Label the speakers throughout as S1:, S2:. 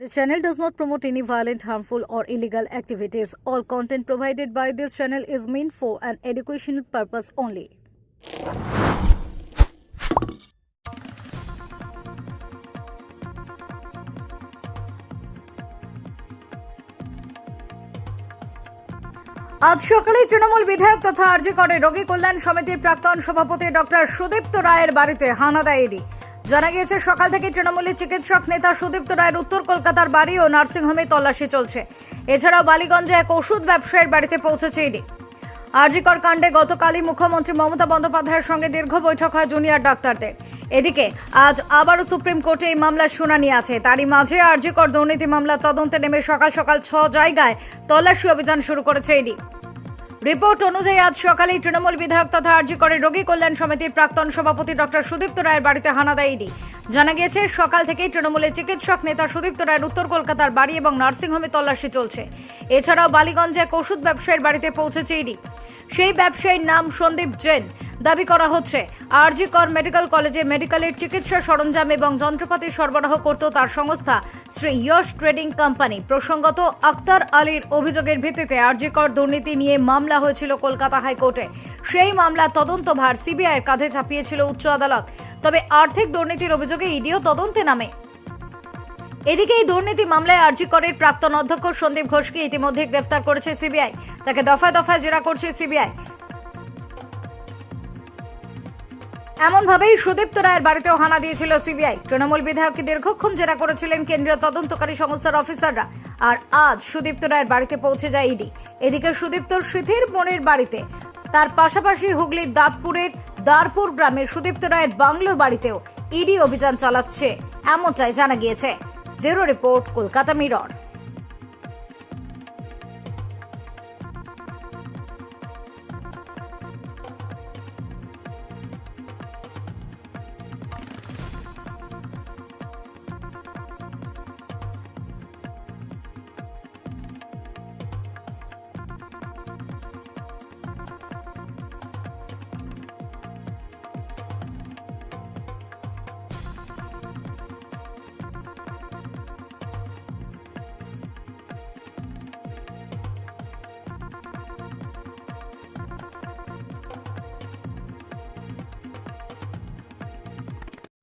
S1: This channel does not promote any violent, harmful, or illegal activities. All content provided by this channel is meant for an educational purpose only. আজ সকালে তৃণমূল বিধায়ক তথা আরজি রোগী কল্যাণ সমিতির প্রাক্তন সভাপতি ডক্টর সুদীপ্ত রায়ের বাড়িতে হানা দেয় জানা গিয়েছে, সকাল থেকে তৃণমূলের চিকিৎসক নেতা সুদীপ্ত রায়ের উত্তর কলকাতার বাড়ি ও নার্সিংহোমে তল্লাশি চলছে। এছাড়াও বালিগঞ্জে এক ওষুধ ব্যবসায়ীর বাড়িতে পৌঁছেছে ইডি। আরজিকর কাণ্ডে গতকালই মুখ্যমন্ত্রী মমতা বন্দ্যোপাধ্যায়ের সঙ্গে দীর্ঘ বৈঠক হয় জুনিয়র ডাক্তারদের। এদিকে, আজ আবারও সুপ্রিম কোর্টে এই মামলার শুনানি আছে। তারই মাঝে আরজিকর দুর্নীতি মামলা তদন্তে নেমে সকাল সকাল ছ জায়গায় তল্লাশি অভিযান শুরু করেছে ইডি। রিপোর্ট অনুযায়ী আজ সকালেই তৃণমূল বিধায়ক তথা আরজি করে রোগী কল্যাণ সমিতির প্রাক্তন সভাপতি ডক্টর সুদীপ্ত রায়ের বাড়িতে হানা দেয় ইডি জানা গিয়েছে, সকাল থেকেই তৃণমূলের চিকিৎসক নেতা সুদীপ্ত রায়ের উত্তর কলকাতার বাড়ি এবং নার্সিংহোমে তল্লাশি চলছে। এছাড়াও বালিগঞ্জে এক ওষুধ ব্যবসায়ীর বাড়িতে পৌঁছেছে ইডি। সেই ব্যবসায়ীর নাম সন্দীপ জৈন। দাবি করা হচ্ছে, আরজি কর মেডিকেল কলেজে মেডিকেলের চিকিৎসা সরঞ্জাম এবং যন্ত্রপাতি সরবরাহ করত তার সংস্থা শ্রী ইয়শ ট্রেডিং কোম্পানি। প্রসঙ্গত, আক্তার আলীর অভিযোগের ভিত্তিতে আরজি কর দুর্নীতি নিয়ে মামলা হয়েছিল কলকাতা হাইকোর্টে। সেই মামলা তদন্তভার সিবিআইয়ের কাঁধে চাপিয়েছিল উচ্চ আদালত। তবে আর্থিক দুর্নীতির অভিযোগে ইডিও তদন্তে নামে। এদিকে এই দুর্নীতি মামলায় আর্জি করের প্রাক্তন অধ্যক্ষ সন্দীপ ঘোষকে ইতিমধ্যে গ্রেফতার করেছে সিবিআই। তাকে দফায় দফায় জেরা করছে সিবিআই। এমনভাবেই সুদীপ্ত রায়ের বাড়িতেও হানা দিয়েছিল সিবিআই। তৃণমূল বিধায়ককে দীর্ঘক্ষণ জেরা করেছিলেন কেন্দ্রীয় তদন্তকারী সংস্থার অফিসাররা। আর আজ সুদীপ্ত রায়ের বাড়িতে পৌঁছে যায় ইডি। এদিকে সুদীপ্তর স্মৃতির বোনের বাড়িতে। তার পাশাপাশি হুগলির দাঁতপুরের দারপুর গ্রামের সুদীপ্ত রায়ের বাংলো বাড়িতেও ইডি অভিযান চালাচ্ছে, এমনটাই জানা গিয়েছে। Bureau report, Kolkata Mirror.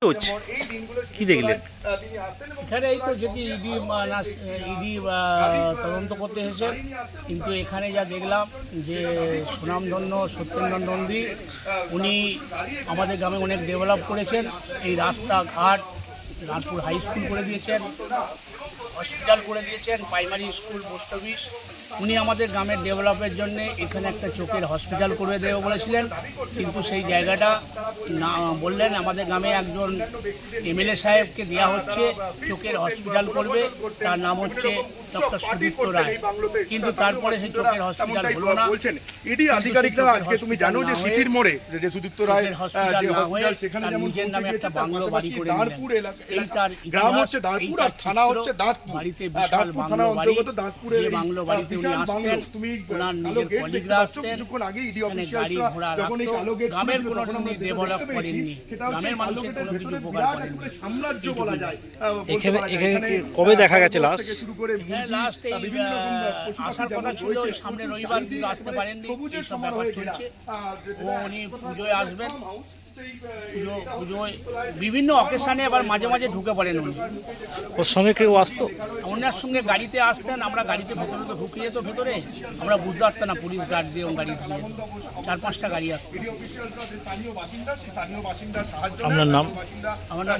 S2: হচ্ছে কি দেখলেন?
S3: এখানে এই তো যদি ইডি ইডি তদন্ত করতে এসেছে। কিন্তু এখানে যা দেখলাম যে সুনামধন্য সত্যেন্দ্র নন্দী, উনি আমাদের গ্রামে অনেক ডেভেলপ করেছেন, এই রাস্তাঘাট নাগপুর হাই স্কুল করে দিয়েছেন। হসপিটাল করে দিয়েছেন প্রাইমারি স্কুল পোস্ট অফিস উনি আমাদের গ্রামের ডেভেলপের জন্য এখানে একটা চোখের হসপিটাল করে দেবে বলেছিলেন। কিন্তু সেই জায়গাটা না বললেন আমাদের গ্রামে একজন এমএলএ সাহেবকে দেওয়া হচ্ছে চোখের হসপিটাল করবে। তার নাম হচ্ছে ডক্টর সুদীপ্ত রায়। কিন্তু তারপরে সেই চোখের হসপিটাল হলো না।
S4: বলছেন। ইডি আধিকারিকরা আজকে তুমি জানো যে সিটির মোড়ে যে সুদীপ্ত রায়
S3: হসপিটাল
S4: যে হসপিটাল সেখানে যেমন
S3: নামে একটা বাংলো বাড়ি করে
S4: এলাকা
S3: এই তার
S4: গ্রাম হচ্ছে দাঁতপুর আর থানা হচ্ছে দাঁতপুর
S3: বাড়িতে বিশাল বাংলো বাড়ি, যে বাংলো বাড়িতে উনি আসতেন,
S4: তুমি
S3: ওনার নিজের কলিগরা আসতেন, এখানে গাড়ি ঘোড়া রাখতো। গ্রামের কোনো উনি
S4: পেরেছি।
S3: করেননি। গ্রামের মানুষের কোনো কিছু উপকার করেননি।
S4: সাম্রাজ্য বলা যায়
S2: এখানে- এখানে
S4: এখানে,
S2: কবে দেখা গেছে
S4: করে
S3: হ্যাঁ লাস্ট এই আসার কথা ছিল সামনে রবিবার কিন্তু আসতে পারেননি ব্যাপার চলছে ও উনি পুজোয় আসবেন পুজো পুজোয় বিভিন্ন অকেশানে আবার মাঝে মাঝে ঢুকে পড়েন উনি।
S2: ওর সঙ্গে কেউ আসতো?
S3: ওনার সঙ্গে গাড়িতে আসতেন আমরা গাড়িতে ভেতরে তো ঢুকে যেত ভেতরে আমরা বুঝতে পারতাম না পুলিশ গার্ড দিয়ে গাড়ি দিয়ে। চার পাঁচটা গাড়ি আসতো।
S2: আপনার নাম?
S3: আমার নাম